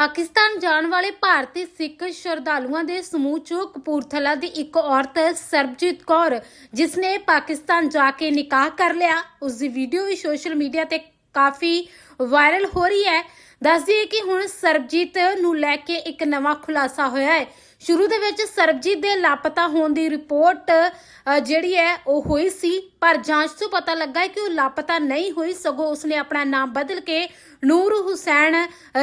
ਪਾਕਿਸਤਾਨ ਜਾਣ ਵਾਲੇ ਭਾਰਤੀ ਸਿੱਖ ਸ਼ਰਧਾਲੂਆਂ ਦੇ ਸਮੂਹ ਚੋਂ ਕਪੂਰਥਲਾ ਦੀ ਇੱਕ ਔਰਤ ਸਰਬਜੀਤ ਕੌਰ ਜਿਸ ਨੇ ਪਾਕਿਸਤਾਨ ਜਾ ਕੇ ਨਿਕਾਹ ਕਰ ਲਿਆ। ਉਸ ਦੀ ਵੀਡੀਓ ਵੀ ਸੋਸ਼ਲ ਮੀਡੀਆ ਤੇ ਕਾਫੀ ਵਾਇਰਲ ਹੋ ਰਹੀ ਹੈ। ਦੱਸਦੀ ਹੈ ਕਿ ਹੁਣ ਸਰਬਜੀਤ ਨੂੰ ਲੈ ਕੇ ਇੱਕ ਨਵਾਂ ਖੁਲਾਸਾ ਹੋਇਆ ਹੈ। ਸ਼ੁਰੂ ਦੇ ਵਿੱਚ ਸਰਬਜੀਤ ਦੇ ਲਾਪਤਾ ਹੋਣ ਦੀ ਰਿਪੋਰਟ ਜਿਹੜੀ ਹੈ, ਉਹ ਹੋਈ ਸੀ, ਪਰ ਜਾਂਚ ਤੋਂ ਪਤਾ ਲੱਗਾ ਹੈ ਕਿ ਉਹ ਲਾਪਤਾ ਨਹੀਂ ਹੋਈ, ਸਗੋਂ ਉਸਨੇ ਆਪਣਾ ਨਾਮ ਬਦਲ ਕੇ ਨੂਰ ਹੁਸੈਨ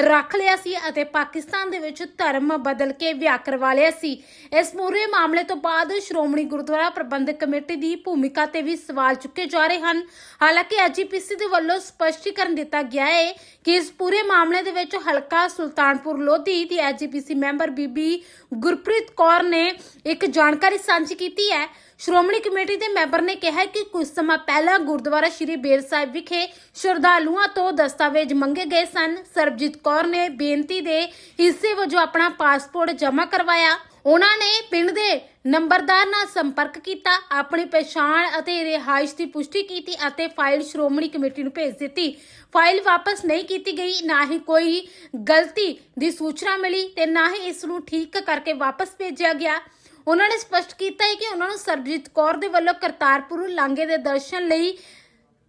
ਰੱਖ ਲਿਆ ਸੀ ਅਤੇ ਪਾਕਿਸਤਾਨ ਦੇ ਵਿੱਚ ਧਰਮ ਬਦਲ ਕੇ ਵਿਆਹ ਕਰਵਾ ਲਿਆ ਸੀ। ਇਸ ਪੂਰੇ ਮਾਮਲੇ ਤੋਂ ਬਾਅਦ ਸ਼੍ਰੋਮਣੀ ਗੁਰਦੁਆਰਾ ਪ੍ਰਬੰਧਕ ਕਮੇਟੀ ਦੀ ਭੂਮਿਕਾ ਤੇ ਵੀ ਸਵਾਲ ਚੁੱਕੇ ਜਾ ਰਹੇ ਹਨ। ਹਾਲਾਂਕਿ ਐਜੀਪੀਸੀ ਦੇ ਵੱਲੋਂ ਸਪਸ਼ਟੀਕਰਨ ਦਿੱਤਾ ਗਿਆ ਹੈ ਕਿ ਇਸ ਪੂਰੇ ਮਾਮਲੇ ਦੇ ਵਿੱਚ ਹਲਕਾ ਸੁਲਤਾਨਪੁਰ ਲੋਧੀ ਦੀ ਐਜੀਪੀਸੀ ਮੈਂਬਰ ਬੀਬੀ ਗੁਰਪ੍ਰੀਤ ਕੌਰ ਨੇ ਇੱਕ ਜਾਣਕਾਰੀ ਸਾਂਝੀ ਕੀਤੀ ਹੈ। ਸ਼੍ਰੋਮਣੀ ਕਮੇਟੀ ਦੇ ਮੈਂਬਰ ਨੇ ਕਿਹਾ ਕਿ ਕੁਝ ਸਮਾਂ ਪਹਿਲਾਂ ਗੁਰਦੁਆਰਾ ਸ਼੍ਰੀ ਬੇਰ ਸਾਹਿਬ ਵਿਖੇ ਸ਼ਰਧਾਲੂਆਂ ਤੋਂ ਦਸਤਾਵੇਜ਼ ਮੰਗੇ ਗਏ ਸਨ। ਸਰਬਜੀਤ ਕੌਰ ਨੇ ਬੇਨਤੀ ਦੇ ਹਿੱਸੇ ਵਜੋਂ ਆਪਣਾ ਪਾਸਪੋਰਟ ਜਮ੍ਹਾਂ ਕਰਵਾਇਆ। ਉਹਨਾਂ ਨੇ ਪਿੰਡ ਦੇ ਨੰਬਰਦਾਰ ਨਾਲ ਸੰਪਰਕ ਕੀਤਾ, ਆਪਣੀ ਪਛਾਣ ਅਤੇ ਰਿਹਾਇਸ਼ ਦੀ ਪੁਸ਼ਟੀ ਕੀਤੀ ਅਤੇ ਫਾਈਲ ਸ਼੍ਰੋਮਣੀ ਕਮੇਟੀ ਨੂੰ ਭੇਜ ਦਿੱਤੀ। ਫਾਈਲ ਵਾਪਸ ਨਹੀਂ ਕੀਤੀ ਗਈ, ਨਾ ਹੀ ਕੋਈ ਗਲਤੀ ਦੀ ਸੂਚਨਾ ਮਿਲੀ ਤੇ ਨਾ ਹੀ ਇਸ ਨੂੰ ਠੀਕ ਕਰਕੇ ਵਾਪਸ ਭੇਜਿਆ ਗਿਆ। ਉਹਨਾਂ ਨੇ ਸਪਸ਼ਟ ਕੀਤਾ ਹੈ ਕਿ ਉਹਨਾਂ ਨੂੰ ਸਰਬਜੀਤ ਕੌਰ ਦੇ ਵੱਲੋਂ ਕਰਤਾਰਪੁਰ ਲਾਂਘੇ ਦੇ ਦਰਸ਼ਨ ਲਈ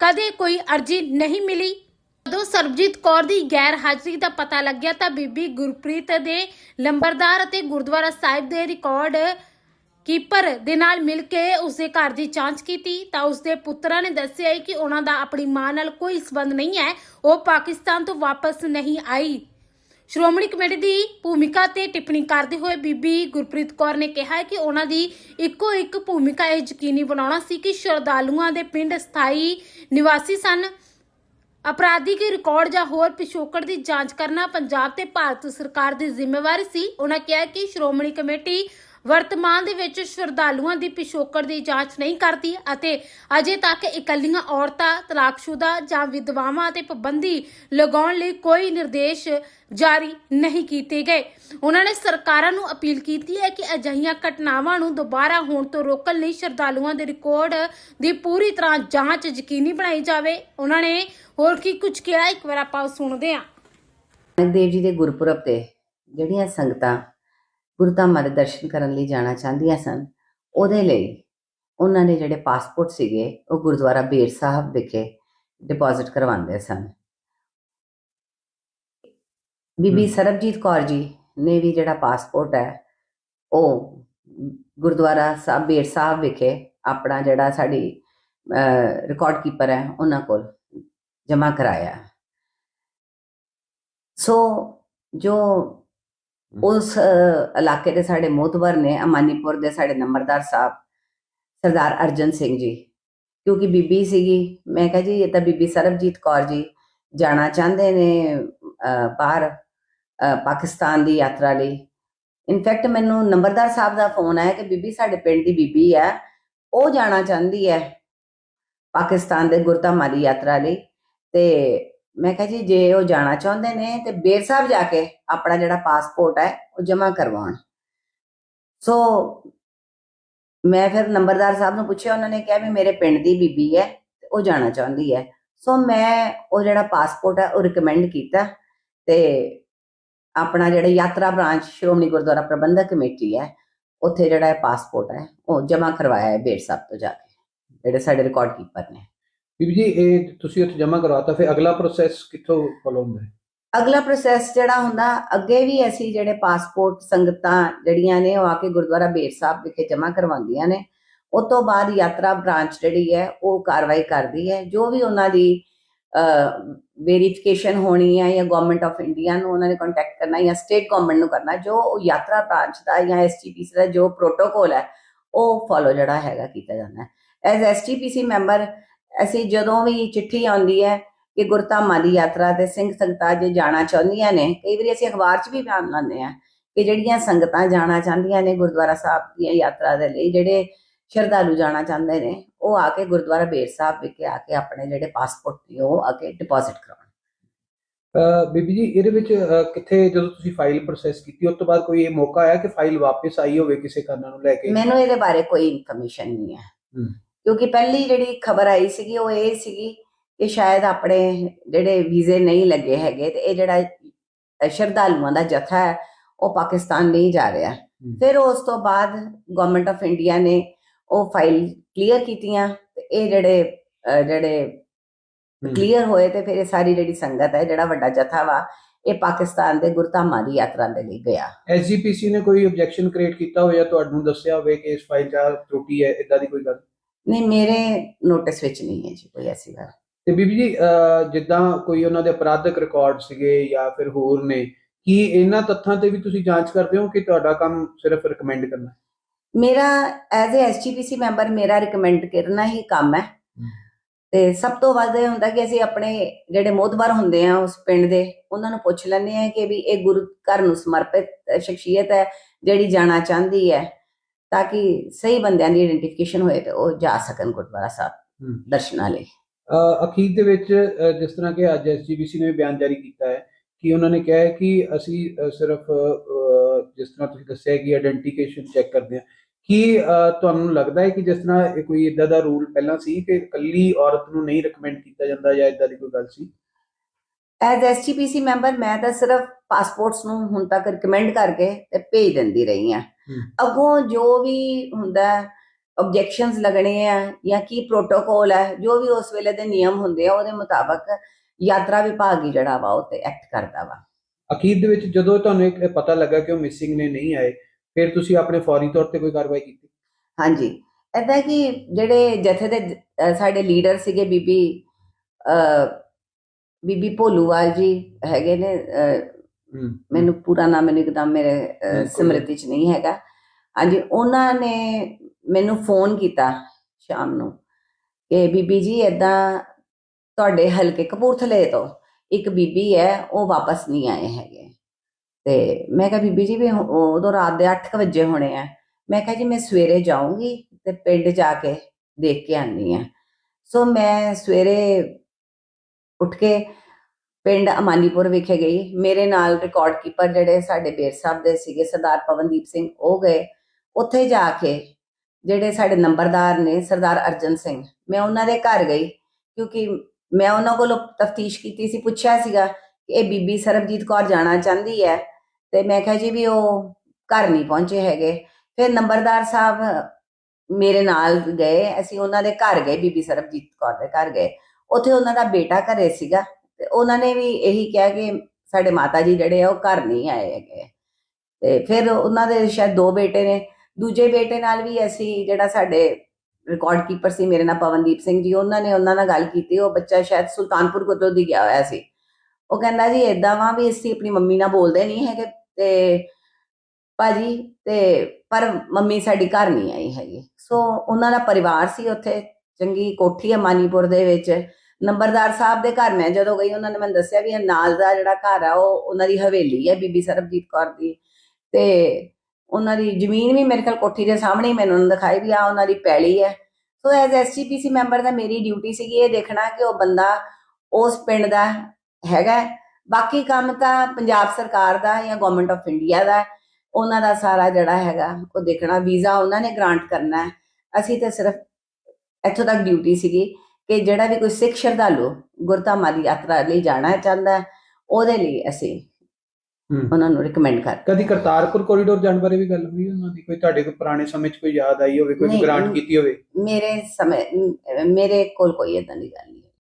ਕਦੇ ਕੋਈ ਅਰਜ਼ੀ ਨਹੀਂ ਮਿਲੀ। ਜਦੋਂ ਸਰਬਜੀਤ ਕੌਰ ਦੀ ਗੈਰ ਹਾਜ਼ਰੀ ਦਾ ਪਤਾ ਲੱਗਿਆ ਤਾਂ ਬੀਬੀ ਗੁਰਪ੍ਰੀਤ ਦੇ ਲੰਬਰਦਾਰ ਅਤੇ ਗੁਰਦੁਆਰਾ ਸਾਹਿਬ ਦੇ ਰਿਕਾਰਡ ਕੀਪਰ ਦੇ ਨਾਲ ਮਿਲ ਕੇ ਉਸਦੇ ਘਰ ਦੀ ਜਾਂਚ ਕੀਤੀ ਤਾਂ ਉਸਦੇ ਪੁੱਤਰਾਂ ਨੇ ਦੱਸਿਆ ਕਿ ਉਹਨਾਂ ਦਾ ਆਪਣੀ ਮਾਂ ਨਾਲ ਕੋਈ ਸਬੰਧ ਨਹੀਂ ਹੈ, ਉਹ ਪਾਕਿਸਤਾਨ ਤੋਂ ਵਾਪਸ ਨਹੀਂ ਆਈ। ਸ਼੍ਰੋਮਣੀ ਕਮੇਟੀ ਦੀ ਭੂਮਿਕਾ ਤੇ ਟਿੱਪਣੀ ਕਰਦੇ ਹੋਏ ਬੀਬੀ ਗੁਰਪ੍ਰੀਤ ਕੌਰ ਨੇ ਕਿਹਾ ਕਿ ਉਹਨਾਂ ਦੀ ਇੱਕੋ ਇੱਕ ਭੂਮਿਕਾ ਇਹ ਯਕੀਨੀ ਬਣਾਉਣਾ ਸੀ ਕਿ ਸ਼ਰਧਾਲੂਆਂ ਦੇ ਪਿੰਡ ਸਥਾਈ ਨਿਵਾਸੀ ਸਨ। ਅਪਰਾਧਿਕ ਰਿਕਾਰਡ ਜਾਂ ਹੋਰ ਪਿਛੋਕੜ ਦੀ ਜਾਂਚ ਕਰਨਾ ਪੰਜਾਬ ਤੇ ਭਾਰਤ ਸਰਕਾਰ ਦੀ ਜ਼ਿੰਮੇਵਾਰੀ ਸੀ। ਉਹਨਾਂ ਕਿਹਾ ਕਿ ਸ਼੍ਰੋਮਣੀ ਕਮੇਟੀ ਵਰਤਮਾਨ ਦੇ ਵਿੱਚ ਸ਼ਰਧਾਲੂਆਂ ਦੀ ਪਿਛੋਕੜ ਦੀ ਜਾਂਚ ਨਹੀਂ ਕਰਦੀ ਅਤੇ ਅਜੇ ਤੱਕ ਇਕੱਲੀਆਂ ਔਰਤਾਂ, ਤਲਾਕਸ਼ੁਦਾ ਜਾਂ ਵਿਧਵਾਵਾਂ ਤੇ ਪਾਬੰਦੀ ਲਗਾਉਣ ਲਈ ਕੋਈ ਨਿਰਦੇਸ਼ ਜਾਰੀ ਨਹੀਂ ਕੀਤੇ ਗਏ। ਉਹਨਾਂ ਨੇ ਸਰਕਾਰਾਂ ਨੂੰ ਅਪੀਲ ਕੀਤੀ ਹੈ ਕਿ ਅਜਿਹੀਆਂ ਘਟਨਾਵਾਂ ਨੂੰ ਦੁਬਾਰਾ ਹੋਣ ਤੋਂ ਰੋਕਣ ਲਈ ਸ਼ਰਧਾਲੂਆਂ ਦੇ ਰਿਕਾਰਡ ਦੀ ਪੂਰੀ ਤਰ੍ਹਾਂ ਜਾਂਚ ਯਕੀਨੀ ਬਣਾਈ ਜਾਵੇ। ਉਹਨਾਂ ਨੇ ਹੋਰ ਕੀ ਕੁਝ ਕਿਹਾ? ਇੱਕ ਵਾਰ ਆਪਾਂ ਸੁਣਦੇ ਹਾਂ। ਦੇਵ ਜੀ ਦੇ ਗੁਰਪੁਰਬ ਤੇ ਜਿਹੜੀਆਂ ਸੰਗਤਾਂ ਗੁਰਧਾਮਾਂ ਦੇ ਦਰਸ਼ਨ ਕਰਨ ਲਈ ਜਾਣਾ ਚਾਹੁੰਦੀਆਂ ਸਨ। ਉਹਦੇ ਲਈ ਉਹਨਾਂ ਨੇ ਜਿਹੜੇ ਪਾਸਪੋਰਟ ਸੀਗੇ ਉਹ ਗੁਰਦੁਆਰਾ ਬੇਰ ਸਾਹਿਬ ਵਿਖੇ ਡਿਪੋਜ਼ਿਟ ਕਰਵਾਉਂਦੇ ਸਨ। ਬੀਬੀ। ਸਰਬਜੀਤ ਕੌਰ ਜੀ ਨੇ ਵੀ ਜਿਹੜਾ ਪਾਸਪੋਰਟ ਹੈ ਉਹ ਗੁਰਦੁਆਰਾ ਸਾਹਿਬ ਬੇਰ ਸਾਹਿਬ ਵਿਖੇ ਆਪਣਾ ਜਿਹੜਾ ਸਾਡੀ ਰਿਕਾਰਡ ਕੀਪਰ ਹੈ ਉਹਨਾਂ ਕੋਲ ਜਮ੍ਹਾਂ ਕਰਾਇਆ। ਸੋ ਜੋ ਉਸ ਇਲਾਕੇ ਦੇ ਸਾਡੇ ਮੋਤਬਰ ਨੇ ਅਮਾਨੀਪੁਰ ਦੇ ਸਾਡੇ ਨੰਬਰਦਾਰ ਸਾਹਿਬ ਸਰਦਾਰ ਅਰਜਨ ਸਿੰਘ ਜੀ। ਕਿਉਂਕਿ ਬੀਬੀ ਸੀਗੀ ਮੈਂ ਕਿਹਾ ਜੀ ਇਹ ਤਾਂ ਬੀਬੀ ਸਰਬਜੀਤ ਕੌਰ ਜੀ ਜਾਣਾ ਚਾਹੁੰਦੇ ਨੇ ਅ, ਬਾਹਰ ਅ, ਪਾਕਿਸਤਾਨ ਦੀ ਯਾਤਰਾ ਲਈ। ਇਨਫੈਕਟ ਮੈਨੂੰ ਨੰਬਰਦਾਰ ਸਾਹਿਬ ਦਾ ਫੋਨ ਆਇਆ ਕਿ ਬੀਬੀ ਸਾਡੇ ਪਿੰਡ ਦੀ ਬੀਬੀ ਹੈ ਉਹ ਜਾਣਾ ਚਾਹੁੰਦੀ ਹੈ ਪਾਕਿਸਤਾਨ ਦੇ ਗੁਰਧਾਮਾਂ ਦੀ ਯਾਤਰਾ ਲਈ। ਤੇ ਮੈਂ ਕਿਹਾ ਜੀ, ਜੇ ਉਹ ਜਾਣਾ ਚਾਹੁੰਦੇ ਨੇ ਤੇ ਬੇਰ ਸਾਹਿਬ ਜਾ ਕੇ ਆਪਣਾ ਜਿਹੜਾ ਪਾਸਪੋਰਟ ਹੈ, ਉਹ ਜਮ੍ਹਾਂ ਕਰਵਾਉਣ। ਸੋ ਮੈਂ ਫਿਰ ਨੰਬਰਦਾਰ ਸਾਹਿਬ ਨੂੰ ਪੁੱਛਿਆ, ਉਹਨਾਂ ਨੇ ਕਿਹਾ ਵੀ ਮੇਰੇ ਪਿੰਡ ਦੀ ਬੀਬੀ ਹੈ, ਤੇ ਉਹ ਜਾਣਾ ਚਾਹੁੰਦੀ ਹੈ। ਸੋ ਮੈਂ ਉਹ ਜਿਹੜਾ ਪਾਸਪੋਰਟ ਹੈ, ਉਹ ਰਿਕਮੈਂਡ ਕੀਤਾ ਤੇ ਆਪਣਾ ਜਿਹੜਾ ਯਾਤਰਾ ਬ੍ਰਾਂਚ ਸ਼੍ਰੋਮਣੀ ਗੁਰਦੁਆਰਾ ਪ੍ਰਬੰਧਕ ਕਮੇਟੀ ਹੈ, ਉੱਥੇ ਜਿਹੜਾ ਇਹ ਪਾਸਪੋਰਟ ਹੈ, ਉਹ ਜਮ੍ਹਾਂ ਕਰਵਾਇਆ ਹੈ ਬੇਰ ਸਾਹਿਬ ਤੋਂ ਜਾ ਕੇ, ਜਿਹੜੇ ਸਾਡੇ ਰਿਕਾਰਡ ਕੀਪਰ ਨੇ। ਬੀਬੀ ਜੀ, ਇਹ ਤੁਸੀਂ ਉੱਥੇ ਜਮ੍ਹਾਂ ਕਰਵਾਤਾ ਫਿਰ ਅਗਲਾ ਪ੍ਰੋਸੈਸ ਕਿੱਥੋਂ ਫੋਲੋ ਹੁੰਦਾ ਹੈ? ਅਗਲਾ ਪ੍ਰੋਸੈਸ ਜਿਹੜਾ ਹੁੰਦਾ, ਅੱਗੇ ਵੀ ਅਸੀਂ ਜਿਹੜੇ ਪਾਸਪੋਰਟ ਸੰਗਤਾਂ ਜਿਹੜੀਆਂ ਨੇ, ਉਹ ਆ ਕੇ ਗੁਰਦੁਆਰਾ ਬੇਰ ਸਾਹਿਬ ਵਿਖੇ ਜਮ੍ਹਾਂ ਕਰਵਾਉਂਦੀਆਂ ਨੇ। ਉਸ ਤੋਂ ਬਾਅਦ ਯਾਤਰਾ ਬ੍ਰਾਂਚ ਜਿਹੜੀ ਹੈ, ਉਹ ਕਾਰਵਾਈ ਕਰਦੀ ਹੈ। ਜੋ ਵੀ ਉਹਨਾਂ ਦੀ ਵੈਰੀਫਿਕੇਸ਼ਨ ਹੋਣੀ ਹੈ ਜਾਂ ਗਵਰਨਮੈਂਟ ਆਫ ਇੰਡੀਆ ਨੂੰ ਉਹਨਾਂ ਨੇ ਕੰਟੈਕਟ ਕਰਨਾ ਜਾਂ ਸਟੇਟ ਗਵਰਨਮੈਂਟ ਨੂੰ ਕਰਨਾ, ਜੋ ਉਹ ਯਾਤਰਾ ਬ੍ਰਾਂਚ ਦਾ ਜਾਂ ਐਸਟੀਪੀਸੀ ਦਾ ਜੋ ਪ੍ਰੋਟੋਕੋਲ ਹੈ, ਉਹ ਫੋਲੋ ਜਿਹੜਾ ਹੈਗਾ ਕੀਤਾ ਜਾਂਦਾ ਹੈ। ਐਜ਼ ਐਸਟੀਪੀਸੀ ਮੈਂਬਰ ਅਸੀਂ ਜਦੋਂ ਵੀ ਚਿੱਠੀ ਆਉਂਦੀ ਹੈ ਕਿ ਗੁਰਧਾਮਾਂ ਦੀ ਯਾਤਰਾ ਤੇ ਸਿੰਘ ਸੰਗਤਾਂ ਜੇ ਜਾਣਾ ਚਾਹੁੰਦੀਆਂ ਨੇ ਕਈ ਵਾਰੀ ਅਸੀਂ ਅਖਬਾਰ 'ਚ ਵੀ ਬਿਆਨ ਲਾਉਂਦੇ ਆ ਕਿ ਜਿਹੜੀਆਂ ਸੰਗਤਾਂ ਜਾਣਾ ਚਾਹੁੰਦੀਆਂ ਨੇ ਗੁਰਦੁਆਰਾ ਸਾਹਿਬ ਦੀ ਯਾਤਰਾ ਦੇ ਲਈ ਜਿਹੜੇ ਸ਼ਰਧਾਲੂ ਜਾਣਾ ਚਾਹੁੰਦੇ ਨੇ ਉਹ ਆ ਕੇ ਗੁਰਦੁਆਰਾ ਬੇਰ ਸਾਹਿਬ ਵਿਖੇ ਆ ਕੇ ਆਪਣੇ ਜਿਹੜੇ ਪਾਸਪੋਰਟ ਨੇ ਉਹ ਆ ਕੇ ਡਿਪੋਜ਼ਿਟ ਕਰਾਉਣ ਬੀਬੀ ਜੀ ਇਹਦੇ ਵਿੱਚ ਕਿੱਥੇ ਜਦੋਂ ਤੁਸੀਂ ਫਾਈਲ ਪ੍ਰੋਸੈਸ ਕੀਤੀ ਉਸ ਤੋਂ ਬਾਅਦ ਕੋਈ ਇਹ ਮੌਕਾ ਆਇਆ ਕਿ ਫਾਈਲ ਵਾਪਸ ਆਈ ਹੋਵੇ ਕਿਸੇ ਕਾਰਨ ਨੂੰ ਲੈ ਕੇ? ਮੈਨੂੰ ਇਹਦੇ ਬਾਰੇ ਕੋਈ ਇਨਫੋਰਮੇਸ਼ਨ ਨਹੀਂ ਹੈ। ਕਿਉਂਕਿ ਪਹਿਲੀ ਜਿਹੜੀ ਖਬਰ ਆਈ ਸੀਗੀ ਉਹ ਇਹ ਸੀਗੀ ਕਿ ਸ਼ਾਇਦ ਆਪਣੇ ਜਿਹੜੇ ਵੀਜ਼ੇ ਨਹੀਂ ਲੱਗੇ ਹੈਗੇ ਤੇ ਇਹ ਜਿਹੜਾ ਸ਼ਰਧਾਲੂਆਂ ਦਾ ਜਥਾ ਹੈ ਉਹ ਪਾਕਿਸਤਾਨ ਨਹੀਂ ਜਾ ਰਿਹਾ। ਫਿਰ ਉਸ ਤੋਂ ਬਾਅਦ ਗਵਰਨਮੈਂਟ ਆਫ ਇੰਡੀਆ ਨੇ ਉਹ ਫਾਈਲ ਕਲੀਅਰ ਕੀਤੀਆਂ ਤੇ ਇਹ ਜਿਹੜੇ ਜਿਹੜੇ। ਕਲੀਅਰ ਹੋਏ ਤੇ ਫਿਰ ਇਹ ਸਾਰੀ ਜਿਹੜੀ ਸੰਗਤ ਹੈ ਜਿਹੜਾ ਵੱਡਾ ਜਥਾ ਵਾ ਇਹ ਪਾਕਿਸਤਾਨ ਦੇ ਗੁਰਧਾਮਾਂ ਦੀ ਯਾਤਰਾ ਦੇ ਲਈ ਗਿਆ ਐਸਜੀਪੀਸੀ ਨੇ ਕੋਈ ਆਬਜੈਕਸ਼ਨ ਕ੍ਰੀਏਟ ਕੀਤਾ ਜਾਂ ਤੁਹਾਨੂੰ ਦੱਸਿਆ ਹੋਵੇ ਕਿ ਇਸ ਫਾਈਲ 'ਚ ਤਰੁੱਟੀ ਹੈ ਇਦਾਂ ਦੀ ਕੋਈ ਗੱਲ ਨਹੀਂ ਮੇਰੇ ਨੋਟਿਸ ਵਿੱਚ ਨਹੀਂ ਹੈ ਜੀ ਕੋਈ ਐਸੀ ਗੱਲ। ਤੇ ਬੀਬੀ ਜੀ ਅਹ, ਜਿੱਦਾਂ ਕੋਈ ਉਹਨਾਂ ਦੇ ਅਪਰਾਧਿਕ ਰਿਕਾਰਡ ਸੀਗੇ ਜਾਂ ਫਿਰ ਹੋਰ ਨੇ ਕੀ ਇਹਨਾਂ ਤੱਥਾਂ ਤੇ ਵੀ ਤੁਸੀਂ ਜਾਂਚ ਕਰਦੇ ਹੋ ਕਿ ਤੁਹਾਡਾ ਕੰਮ ਸਿਰਫ ਰეკਮੈਂਡ ਕਰਨਾ? ਮੇਰਾ ਐਜ਼ ਅ ਐਸਜੀਪੀਸੀ ਮੈਂਬਰ ਮੇਰਾ ਰਿਕਮੈਂਡ ਕਰਨਾ ਹੀ ਕੰਮ ਹੈ। ਤੇ ਸਭ ਤੋਂ ਵੱਧ ਇਹ ਹੁੰਦਾ ਕਿ ਅਸੀਂ ਆਪਣੇ ਜਿਹੜੇ ਮੋਤਬਰ ਹੁੰਦੇ ਆ ਉਸ ਪਿੰਡ ਦੇ ਉਹਨਾਂ ਨੂੰ ਪੁੱਛ ਲੈਂਦੇ ਆ ਕਿ ਵੀ ਇਹ ਗੁਰੂ ਘਰ ਨੂੰ ਸਮਰਪਿਤ ਸ਼ਖਸੀਅਤ ਹੈ ਜਿਹੜੀ ਜਾਣਾ ਚਾਹੁੰਦੀ ਹੈ। ਤਾਂ ਕਿ ਸਹੀ ਬੰਦਿਆਂ ਦੀ ਆਇਡੈਂਟੀਫਿਕੇਸ਼ਨ ਹੋਏ ਤੇ ਉਹ ਜਾ ਸਕਣ ਗੁਰਦੁਆਰਾ ਸਾਹਿਬ ਦਰਸ਼ਨਾਂ ਲਈ। ਅਖੀਰ ਦੇ ਵਿੱਚ ਜਿਸ ਤਰ੍ਹਾਂ ਕਿ ਅੱਜ ਐਸਜੀਪੀਸੀ ਨੇ ਬਿਆਨ ਜਾਰੀ ਕੀਤਾ ਹੈ ਕਿ ਉਹਨਾਂ ਨੇ ਕਿਹਾ ਹੈ ਕਿ ਅਸੀਂ ਸਿਰਫ ਜਿਸ ਤਰ੍ਹਾਂ ਤੁਸੀਂ ਦੱਸਿਆ ਕਿ ਆਇਡੈਂਟੀਫਿਕੇਸ਼ਨ ਚੈੱਕ ਕਰਦੇ ਹਾਂ ਕੀ ਤੁਹਾਨੂੰ ਲੱਗਦਾ ਹੈ ਕਿ ਜਿਸ ਤਰ੍ਹਾਂ ਇਹ ਕੋਈ ਇਦਾਂ ਦਾ ਰੂਲ ਪਹਿਲਾਂ ਸੀ ਕਿ ਇਕੱਲੀ ਔਰਤ ਨੂੰ ਨਹੀਂ ਰეკਮੈਂਡ ਕੀਤਾ ਜਾਂਦਾ ਜਾਂ ਇਦਾਂ ਦੀ ਕੋਈ ਗੱਲ ਸੀ? ਐਜ਼ ਐਸਜੀਪੀਸੀ ਮੈਂਬਰ ਮੈਂ ਤਾਂ ਸਿਰਫ ਪਾਸਪੋਰਟਸ ਨੂੰ ਹੁਣ ਤੱਕ ਰਿਕਮੈਂਡ ਕਰਕੇ ਤੇ ਭੇਜ ਦਿੰਦੀ ਰਹੀ ਹਮ। ਅੱਗੋਂ ਜੋ ਵੀ ਹੁੰਦਾ ਆਬਜੈਕਸ਼ਨਸ ਲੱਗਣੇ ਆ ਜਾਂ ਕੀ ਪ੍ਰੋਟੋਕੋਲ ਹੈ ਜੋ ਵੀ ਉਸ ਵੇਲੇ ਦੇ ਨਿਯਮ ਹੁੰਦੇ ਆ ਉਹਦੇ ਮੁਤਾਬਕ ਯਾਤਰਾ ਵਿਭਾਗ ਹੀ ਜਿਹੜਾ ਵਾ ਉਹ ਤੇ ਐਕਟ ਕਰਦਾ ਵਾ। ਅਖੀਰ ਦੇ ਵਿੱਚ ਜਦੋਂ ਤੁਹਾਨੂੰ ਇੱਕ ਪਤਾ ਲੱਗਾ ਕਿ ਉਹ ਮਿਸਿੰਗ ਨੇ ਨਹੀਂ ਆਏ ਫਿਰ ਤੁਸੀਂ ਆਪਣੇ ਫੌਰੀ ਤੌਰ ਤੇ ਕੋਈ ਕਾਰਵਾਈ ਕੀਤੀ? ਹਾਂਜੀ। ਏਦਾਂ ਕਿ ਜਿਹੜੇ ਜਥੇ ਦੇ ਸਾਡੇ ਲੀਡਰ ਸੀਗੇ ਬੀਬੀ ਬੀਬੀ ਭੋਲੂਵਾਲ ਜੀ ਹੈਗੇ ਨੇ ਮੈਨੂੰ ਪੂਰਾ ਨਾਮ ਮੈਨੂੰ ਇੱਕਦਮ ਮੇਰੇ। ਸਮ੍ਰਿਤੀ ਚ ਨਹੀਂ ਹੈਗਾ। ਹਾਂਜੀ ਉਹਨਾਂ ਨੇ ਮੈਨੂੰ ਫੋਨ ਕੀਤਾ ਸ਼ਾਮ ਨੂੰ ਕਿ ਬੀਬੀ ਜੀ ਏਦਾਂ ਤੁਹਾਡੇ ਹਲਕੇ ਕਪੂਰਥਲੇ ਤੋਂ ਇੱਕ ਬੀਬੀ ਹੈ ਉਹ ਵਾਪਸ ਨਹੀਂ ਆਏ ਹੈਗੇ। ਤੇ ਮੈਂ ਕਿਹਾ ਬੀਬੀ ਜੀ ਵੀ ਉਦੋਂ ਰਾਤ ਦੇ 8 ਵਜੇ ਹੋਣੇ ਆ। ਮੈਂ ਕਿਹਾ ਜੀ ਮੈਂ ਸਵੇਰੇ ਜਾਊਂਗੀ ਤੇ ਪਿੰਡ ਜਾ ਕੇ ਦੇਖ ਕੇ ਆਨੀ ਆ। ਸੋ ਮੈਂ ਸਵੇਰੇ ਉੱਠ ਕੇ ਪਿੰਡ ਅਮਾਨੀਪੁਰ ਵਿਖੇ ਗਈ। ਮੇਰੇ ਨਾਲ ਰਿਕਾਰਡ ਕੀਪਰ ਜਿਹੜੇ ਸਾਡੇ ਬੇਰ ਸਾਹਿਬ ਦੇ ਸੀਗੇ, ਸਰਦਾਰ ਪਵਨਦੀਪ ਸਿੰਘ, ਉਹ ਗਏ। ਉੱਥੇ ਜਾ ਕੇ ਜਿਹੜੇ ਸਾਡੇ ਨੰਬਰਦਾਰ ਨੇ ਸਰਦਾਰ ਅਰਜਨ ਸਿੰਘ, ਮੈਂ ਉਹਨਾਂ ਦੇ ਘਰ ਗਈ ਕਿਉਂਕਿ ਮੈਂ ਉਹਨਾਂ ਕੋਲੋਂ ਤਫਤੀਸ਼ ਕੀਤੀ ਸੀ, ਪੁੱਛਿਆ ਸੀਗਾ ਕਿ ਇਹ ਬੀਬੀ ਸਰਬਜੀਤ ਕੌਰ ਜਾਣਾ ਚਾਹੁੰਦੀ ਹੈ ਤੇ ਮੈਂ ਕਿਹਾ ਜੀ ਵੀ ਉਹ ਘਰ ਨਹੀਂ ਪਹੁੰਚੇ ਹੈਗੇ। ਫਿਰ ਨੰਬਰਦਾਰ ਸਾਹਿਬ ਮੇਰੇ ਨਾਲ ਗਏ, ਅਸੀਂ ਉਹਨਾਂ ਦੇ ਘਰ ਗਏ, ਬੀਬੀ ਸਰਬਜੀਤ ਕੌਰ ਦੇ ਘਰ ਗਏ। ਉੱਥੇ ਉਹਨਾਂ ਦਾ ਬੇਟਾ ਘਰੇ ਸੀਗਾ। ਤੇ ਉਹਨਾਂ ਨੇ ਵੀ ਇਹੀ ਕਿਹਾ ਕਿ ਸਾਡੇ ਮਾਤਾ ਜੀ ਜਿਹੜੇ ਆ ਉਹ ਘਰ ਨਹੀਂ ਆਏ ਹੈਗੇ। ਤੇ ਫਿਰ ਉਹਨਾਂ ਦੇ ਸ਼ਾਇਦ ਦੋ ਬੇਟੇ ਨੇ। ਦੂਜੇ ਬੇਟੇ ਨਾਲ ਵੀ ਅਸੀਂ ਜਿਹੜਾ ਸਾਡੇ ਰਿਕਾਰਡ ਕੀਪਰ ਸੀ, ਮੇਰੇ ਨਾਲ ਪਵਨਦੀਪ ਸਿੰਘ ਜੀ, ਉਹਨਾਂ ਨੇ ਉਹਨਾਂ ਨਾਲ ਗੱਲ ਕੀਤੀ। ਉਹ ਬੱਚਾ ਸ਼ਾਇਦ ਸੁਲਤਾਨਪੁਰ ਕੋਲੋਂ ਦੀ ਗਿਆ ਹੋਇਆ ਸੀ। ਉਹ ਕਹਿੰਦਾ ਜੀ, ਏਦਾਂ ਵਾ ਵੀ ਅਸੀਂ ਆਪਣੀ ਮੰਮੀ ਨਾਲ ਬੋਲਦੇ ਨਹੀਂ ਹੈਗੇ। ਤੇ ਭਾਜੀ, ਤੇ ਪਰ ਮੰਮੀ ਸਾਡੀ ਘਰ ਨਹੀਂ ਆਈ ਹੈਗੀ। ਸੋ ਉਹਨਾਂ ਦਾ ਪਰਿਵਾਰ ਸੀ ਉੱਥੇ, ਚੰਗੀ ਕੋਠੀ ਹੈ ਮਾਨੀਪੁਰ ਦੇ ਵਿੱਚ। ਨੰਬਰਦਾਰ ਸਾਹਿਬ ਦੇ ਘਰ ਮੈਂ ਜਦੋਂ ਗਈ, ਉਹਨਾਂ ਨੇ ਮੈਨੂੰ ਦੱਸਿਆ ਵੀ ਇਹ ਨਾਲ ਦਾ ਜਿਹੜਾ ਘਰ ਆ, ਉਹ ਉਹਨਾਂ ਦੀ ਹਵੇਲੀ ਹੈ ਬੀਬੀ ਸਰਬਜੀਤ ਕੌਰ ਦੀ। ਤੇ ਉਹਨਾਂ ਦੀ ਜ਼ਮੀਨ ਵੀ ਮੇਰੇ ਕੋਲ ਕੋਠੀ ਦੇ ਸਾਹਮਣੇ ਮੈਨੂੰ ਦਿਖਾਈ ਵੀ ਆ ਉਹਨਾਂ ਦੀ ਪੈਲੀ ਹੈ ਸੋ ਐਜ਼ ਐਸਜੀਪੀਸੀ ਮੈਂਬਰ ਦਾ ਮੇਰੀ ਡਿਊਟੀ ਸੀਗੀ ਇਹ ਦੇਖਣਾ ਕਿ ਉਹ ਬੰਦਾ ਉਸ ਪਿੰਡ ਦਾ ਹੈਗਾ ਬਾਕੀ ਕੰਮ ਤਾਂ ਪੰਜਾਬ ਸਰਕਾਰ ਦਾ ਜਾਂ ਗਵਰਨਮੈਂਟ ਆਫ ਇੰਡੀਆ ਦਾ ਉਹਨਾਂ ਦਾ ਸਾਰਾ ਜਿਹੜਾ ਹੈਗਾ, ਉਹ ਦੇਖਣਾ, ਵੀਜ਼ਾ ਉਹਨਾਂ ਨੇ ਗ੍ਰਾਂਟ ਕਰਨਾ ਹੈ। ਅਸੀਂ ਤਾਂ ਸਿਰਫ ਇੱਥੋਂ ਤੱਕ ਡਿਊਟੀ ਸੀਗੀ। ਕਿ ਜਿਹੜਾ ਵੀ ਕੋਈ ਸਿੱਖ ਸ਼ਰਧਾਲੂ ਗੁਰਧਾਮਾਂ ਦੀ ਯਾਤਰਾ ਲਈ ਜਾਣਾ ਚਾਹੁੰਦਾ ਹੈ, ਉਹਦੇ ਲਈ ਅਸੀਂ ਉਹਨਾਂ ਨੂੰ ਰეკਮੈਂਡ ਕਰ ਕਦੀ ਕਰਤਾਰਪੁਰ ਕੋਰੀਡੋਰ ਜਾਣ ਬਾਰੇ ਵੀ ਗੱਲ ਹੋਈ ਉਹਨਾਂ ਦੀ? ਕੋਈ ਤੁਹਾਡੇ ਕੋਲ ਪੁਰਾਣੇ ਸਮੇਂ 'ਚ ਕੋਈ ਯਾਦ ਆਈ ਹੋਵੇ ਕੋਈ ਗ੍ਰਾਂਟ। ਕੀਤੀ ਹੋਵੇ? ਮੇਰੇ ਸਮੇਂ ਮੇਰੇ ਕੋਲ ਕੋਈ ਏਦਾਂ ਦੀ ਗੱਲ ਨਹੀਂ।